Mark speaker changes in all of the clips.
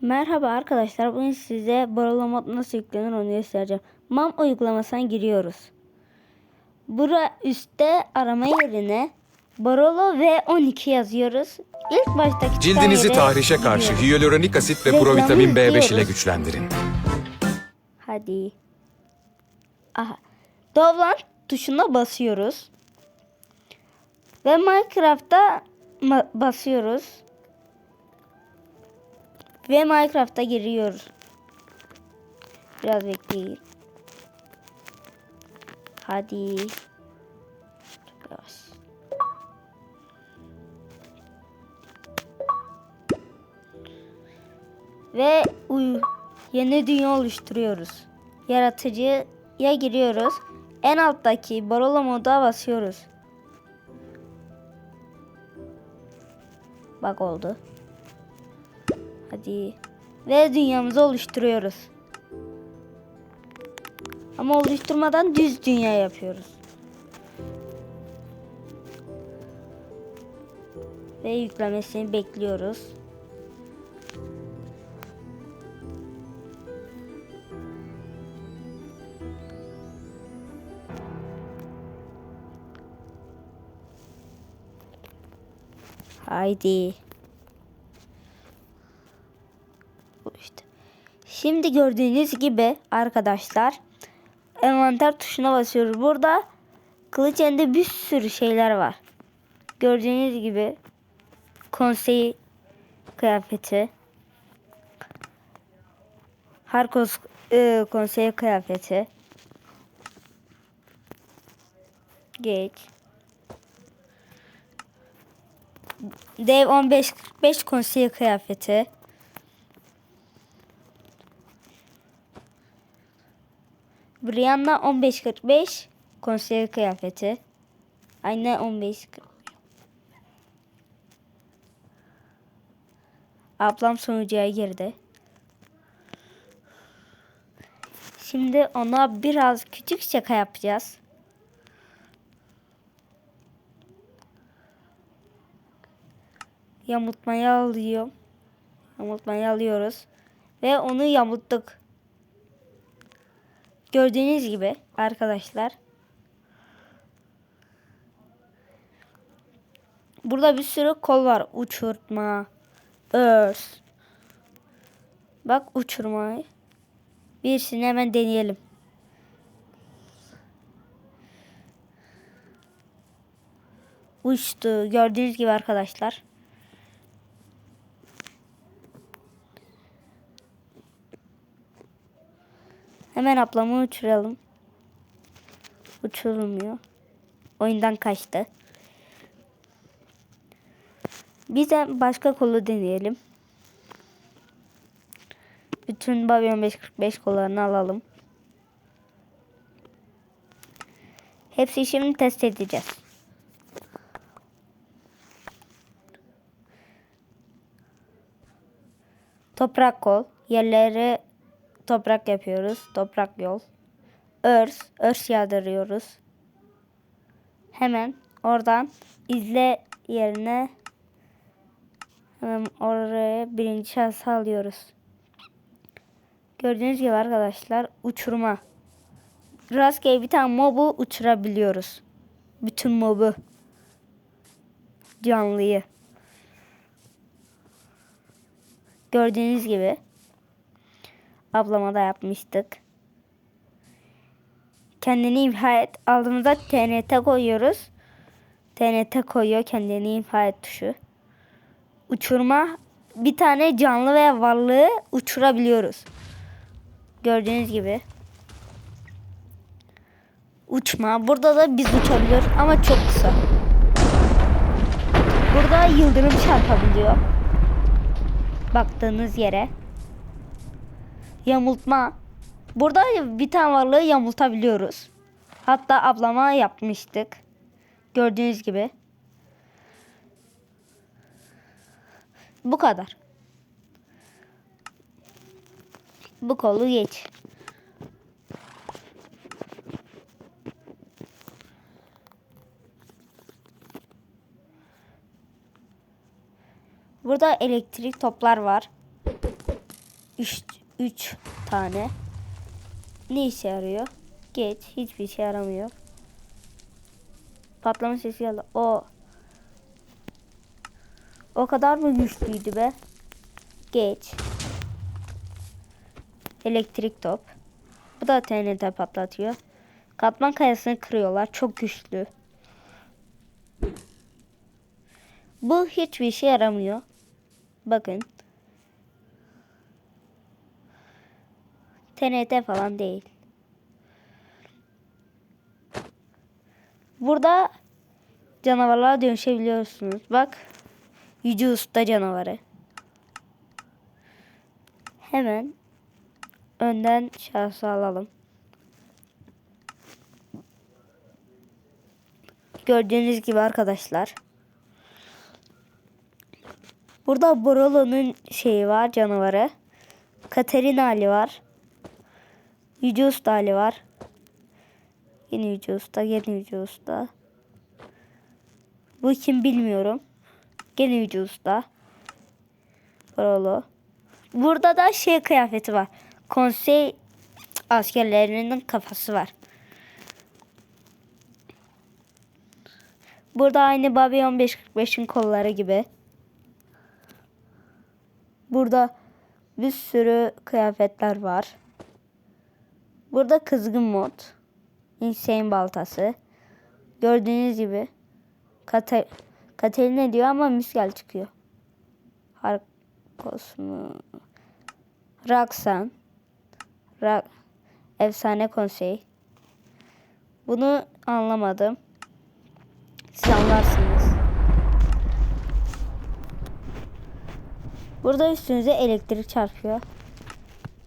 Speaker 1: Merhaba arkadaşlar. Bugün size Borolo mod nasıl yüklenir onu göstereceğim. MAM uygulamasına giriyoruz. Bura üstte arama yerine Borolo V12 yazıyoruz. İlk baştaki
Speaker 2: Cildinizi tahrişe karşı hyaluronik asit ve
Speaker 1: Reklamı
Speaker 2: provitamin B5 ile güçlendirin.
Speaker 1: Hadi. Aha. Dovlan tuşuna basıyoruz. Ve Minecraft'ta ma- basıyoruz. Ve Minecraft'a giriyoruz. Biraz bekleyin. Hadi. Çok yavaş. Ve uy yeni dünya oluşturuyoruz. Yaratıcıya giriyoruz. En alttaki Barolo moda basıyoruz. Bak oldu. Hadi. Ve dünyamızı oluşturuyoruz. Ama oluşturmadan düz dünya yapıyoruz. Ve yüklemesini bekliyoruz. Haydi. Bu işte. Şimdi gördüğünüz gibi arkadaşlar envanter tuşuna basıyoruz. Burada kılıç elinde bir sürü şeyler var. Gördüğünüz gibi konsey kıyafeti Harkos e, konsey kıyafeti Geç. Dev 1545 konsey kıyafeti. Brianna 1545 konsey kıyafeti. Aynen 1540. Ablam sonucuya girdi. Şimdi ona biraz küçük şaka yapacağız. Yamultmayı alıyor. Yamultmayı alıyoruz. Ve onu yamulttuk. Gördüğünüz gibi arkadaşlar. Burada bir sürü kol var. Uçurtma, örs. Bak uçurmayı. Birisini hemen deneyelim. Uçtu. Gördüğünüz gibi arkadaşlar. Hemen ablamı uçuralım. Uçurulmuyor. Oyundan kaçtı. Biz de başka kolu deneyelim. Bütün Bobby 1545 kollarını alalım. Hepsi şimdi test edeceğiz. Toprak kol. Yerleri toprak yapıyoruz. Toprak yol. Örs. Örs yağdırıyoruz. Hemen oradan izle yerine hemen oraya birinci şansı alıyoruz. Gördüğünüz gibi arkadaşlar uçurma. Rastgele bir tane mobu uçurabiliyoruz. Bütün mobu. Canlıyı. Gördüğünüz gibi. Ablama da yapmıştık. Kendini imha et. Aldığımızda TNT koyuyoruz. TNT koyuyor kendini imha et tuşu. Uçurma bir tane canlı veya varlığı uçurabiliyoruz. Gördüğünüz gibi. Uçma. Burada da biz uçabiliyoruz ama çok kısa. Burada yıldırım çarpabiliyor. Baktığınız yere. Yamultma. Burada bir tane varlığı yamultabiliyoruz. Hatta ablama yapmıştık. Gördüğünüz gibi. Bu kadar. Bu kolu geç. Burada elektrik toplar var. 3 3 tane. Ne işe yarıyor? Geç. Hiçbir işe yaramıyor. Patlama sesi geldi. O o kadar mı güçlüydü be? Geç. Elektrik top. Bu da TNT patlatıyor. Katman kayasını kırıyorlar. Çok güçlü. Bu hiçbir işe yaramıyor. Bakın. TNT falan değil. Burada canavarlara dönüşebiliyorsunuz. Bak. Yüce Usta canavarı. Hemen önden şahsı alalım. Gördüğünüz gibi arkadaşlar. Burada Borolo'nun şeyi var canavarı. Katerina Ali var. Yüce Usta Ali var. Yeni Yüce Usta, yeni Yüce Usta. Bu kim bilmiyorum. Gene Yüce Usta. Borolo. Burada da şey kıyafeti var. Konsey askerlerinin kafası var. Burada aynı Bobby 1545'in kolları gibi. Burada bir sürü kıyafetler var. Burada kızgın mod. Insane baltası. Gördüğünüz gibi. Kata Katerina diyor ama Müsgel çıkıyor. Harkos mu? Raksan. Rak Efsane konsey. Bunu anlamadım. Siz anlarsınız. Burada üstünüze elektrik çarpıyor.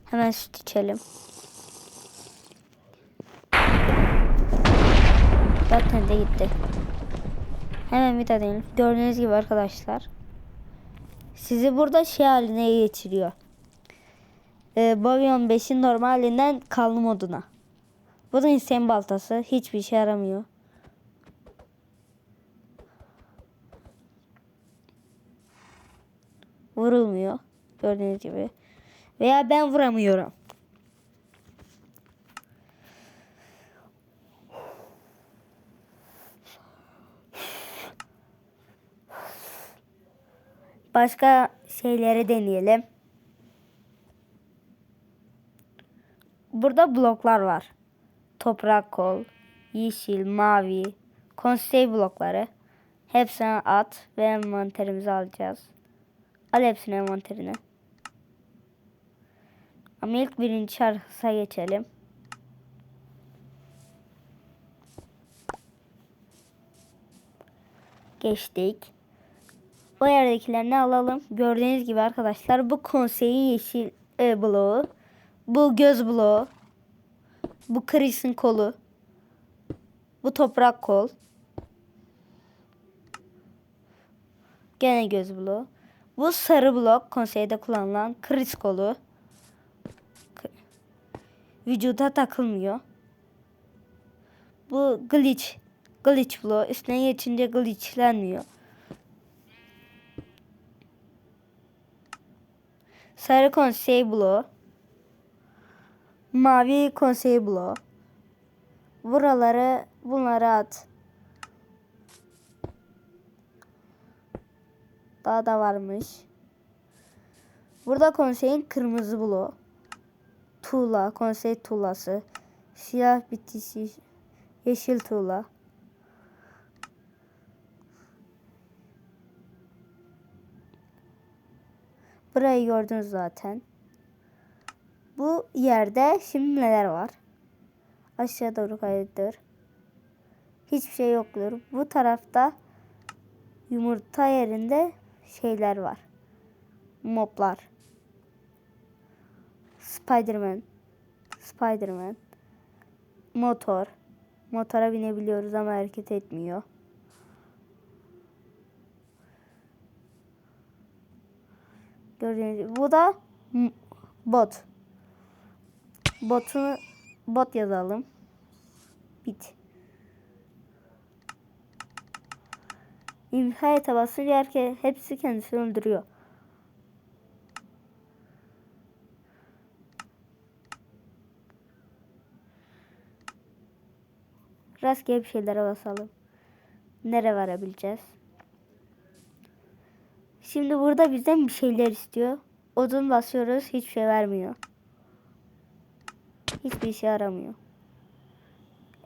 Speaker 1: Hemen süt içelim. Zaten de gitti. Hemen bir daha deneyelim. Gördüğünüz gibi arkadaşlar. Sizi burada şey haline getiriyor. Ee, Bavion 5'in normalinden kanlı moduna. Bu da insane baltası. Hiçbir işe yaramıyor. Vurulmuyor. Gördüğünüz gibi. Veya ben vuramıyorum. Başka şeyleri deneyelim. Burada bloklar var. Toprak kol, yeşil, mavi, konsey blokları. Hepsini at ve envanterimizi alacağız. Al hepsini envanterine. Ama ilk birinci şarkısa geçelim. Geçtik. O yerdekilerini alalım. Gördüğünüz gibi arkadaşlar bu konseyin yeşil e, bloğu. Bu göz bloğu. Bu Chris'in kolu. Bu toprak kol. Gene göz bloğu. Bu sarı blok konseyde kullanılan Chris kolu. Vücuda takılmıyor. Bu glitch. Glitch bloğu. Üstüne geçince glitchlenmiyor. Sarı konsey bloğu. Mavi konsey bloğu. Buraları bunları at. Daha da varmış. Burada konseyin kırmızı bloğu. Tuğla, konsey tuğlası. Siyah bitisi, yeşil tuğla. Burayı gördünüz zaten. Bu yerde şimdi neler var? Aşağı doğru kaydır. Hiçbir şey yoktur. Bu tarafta yumurta yerinde şeyler var. Moblar. Spiderman. Spiderman. Motor. Motora binebiliyoruz ama hareket etmiyor. Gördüğünüz gibi. Bu da bot. Botu bot yazalım. Bit. İmha etabası herkes hepsi kendisini öldürüyor. Rastgele bir şeylere basalım. Nereye varabileceğiz? Şimdi burada bizden bir şeyler istiyor. Odun basıyoruz. Hiçbir şey vermiyor. Hiçbir işe yaramıyor.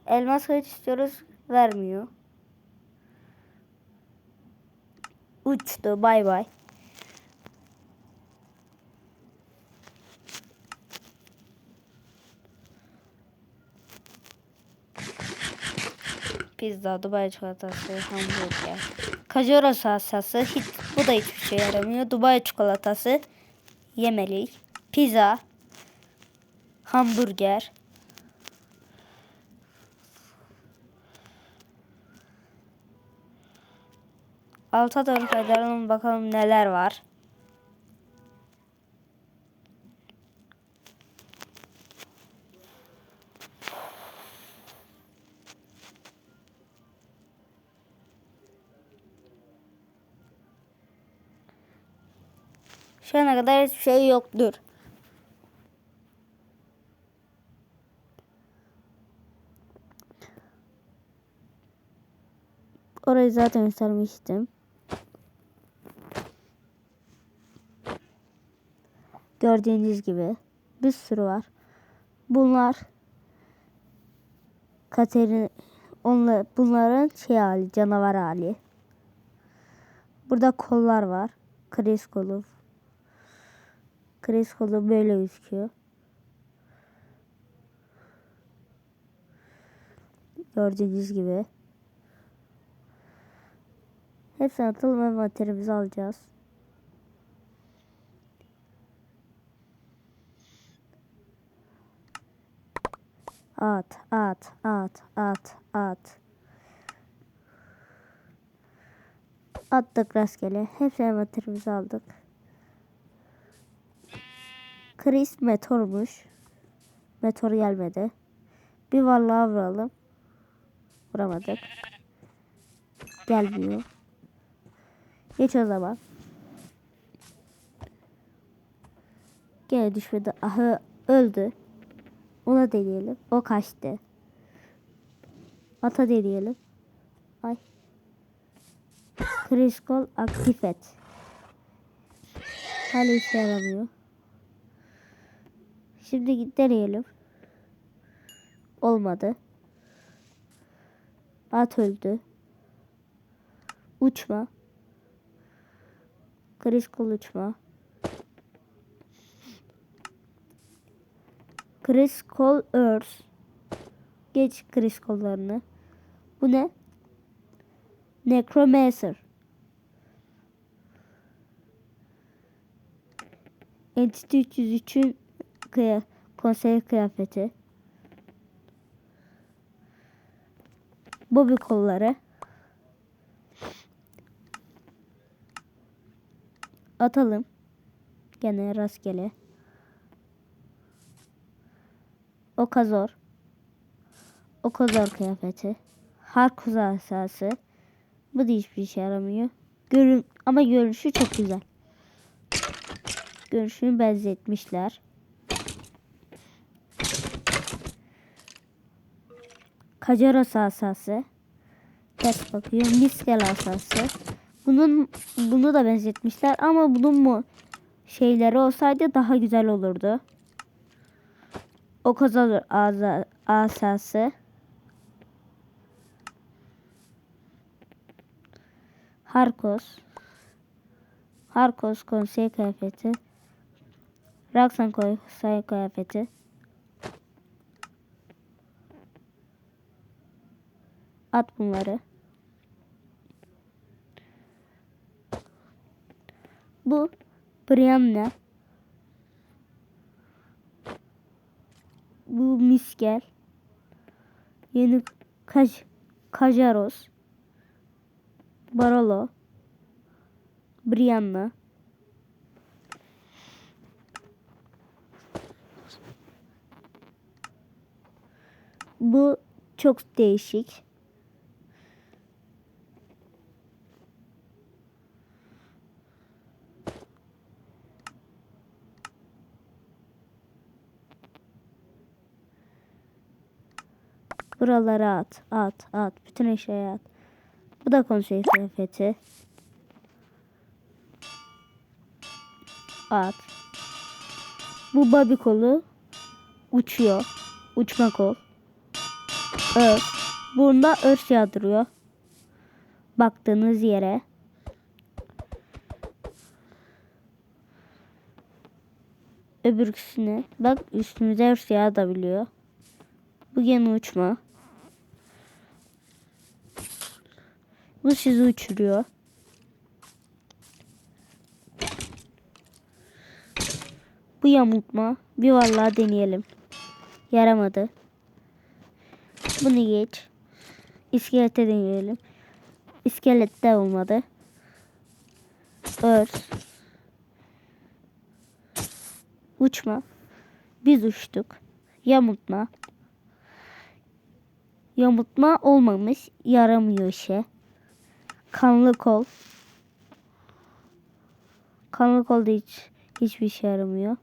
Speaker 1: Elmas kılıç istiyoruz. Vermiyor. Uçtu. Bay bay. Pizza, Dubai çikolatası, hamburger. Kajora salsası, hiç, bu da hiçbir şey yaramıyor. Dubai çikolatası, yemelik. Pizza, hamburger. Alta doğru kaydıralım bakalım neler var. Şu ana kadar hiçbir şey yoktur. Orayı zaten göstermiştim. Gördüğünüz gibi bir sürü var. Bunlar Katerin onla, bunların şey hali, canavar hali. Burada kollar var. Kriz kolu. Kolu böyle gözüküyor. Gördüğünüz gibi. Hepsini atalım ve materyalimizi alacağız. At, at, at, at, at. Attık rastgele. Hepsini materyalimizi aldık. Chris meteormuş. Meteor gelmedi. Bir varlığa vuralım. Vuramadık. Gelmiyor. Geç o zaman. Gene düşmedi. Aha öldü. Ona deneyelim. O kaçtı. Ata deneyelim. Ay. Kriskol aktif et. Hala işe yaramıyor. Şimdi deneyelim. Olmadı. At öldü. Uçma. Kriz kol uçma. Kriz kol örs. Geç kriz kollarını. Bu ne? Necromancer. Entity 303'ün kıya, konsey kıyafeti. Bobby kolları. Atalım. Gene rastgele. Okazor. Okazor kıyafeti. Harkuza asası. Bu da hiçbir işe yaramıyor. Görün ama görünüşü çok güzel. Görünüşünü benzetmişler. Kajaros asası. Ters bakıyor. Miskel asası. Bunun bunu da benzetmişler ama bunun mu şeyleri olsaydı daha güzel olurdu. Aza- asası. Harkos. Harkos konsey kıyafeti. Raksan konsey kıyafeti. At bunları. Bu Brianna. Bu Miskel. Yeni Kaj Kajaros. Barolo. Brianna. Bu çok değişik. Buralara at. At. At. Bütün eşyaya at. Bu da konsey kıyafeti. At. Bu babi kolu. Uçuyor. Uçma kol. Örs. Bunda örs yağdırıyor. Baktığınız yere. Öbürküsüne. Bak üstümüze örs yağdırabiliyor. Bu gene uçma. Bu sizi uçuruyor. Bu yamultma. Bir vallahi deneyelim. Yaramadı. Bunu geç. İskelete deneyelim. İskelette olmadı. Örs. Uçma. Biz uçtuk. Yamultma. Yamultma olmamış. Yaramıyor işe. Kanlı kol. Kanlı kol da hiç hiçbir işe yaramıyor.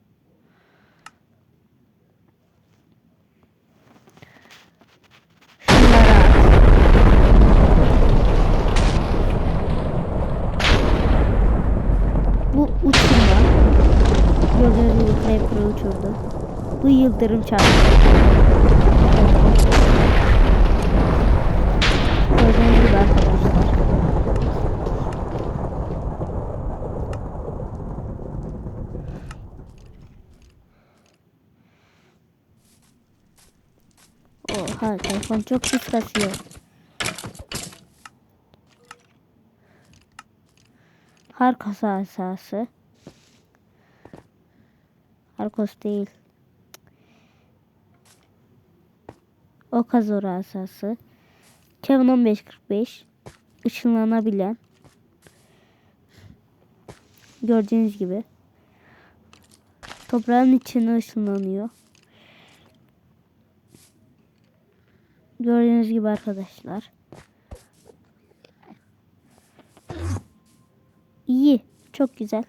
Speaker 1: Bu uçurma. Gördüğünüz gibi Creeper'ı uçurdu. Bu yıldırım çarptı. Gördüğünüz gibi arkadaşlar. Oha telefon çok pis kasıyor. Harkos asası. Harkos değil. Okazor asası. Kevin 1545. Işınlanabilen. Gördüğünüz gibi. Toprağın içine ışınlanıyor. Gördüğünüz gibi arkadaşlar. İyi. Çok güzel.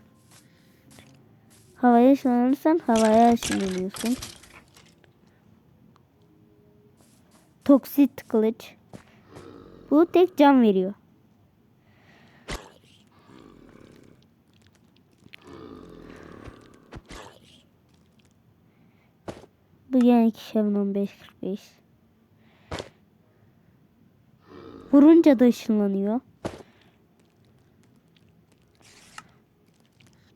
Speaker 1: Havaya ışınlanırsan havaya ışınlanıyorsun. Toksit kılıç. Bu tek can veriyor. Bu yani Kevin 1545. Vurunca da ışınlanıyor.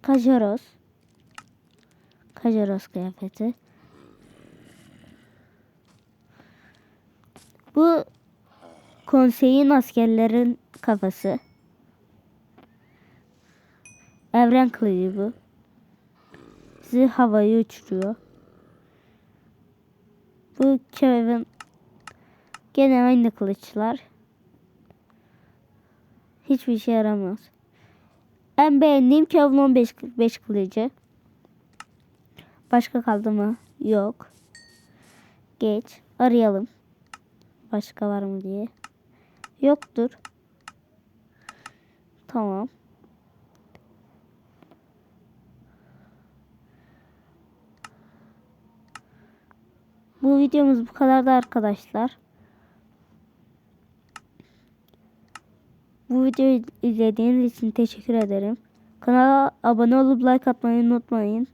Speaker 1: Kajaros. Kajaros kıyafeti. Bu konseyin askerlerin kafası. Evren kılıcı bu. Sizi havaya uçuruyor. Bu Kevin gene aynı kılıçlar. Hiçbir işe yaramaz. En beğendiğim Kevin 1545 kılıcı. Başka kaldı mı? Yok. Geç. Arayalım. Başka var mı diye. Yoktur. Tamam. Bu videomuz bu kadardı arkadaşlar. Bu videoyu izlediğiniz için teşekkür ederim. Kanala abone olup like atmayı unutmayın.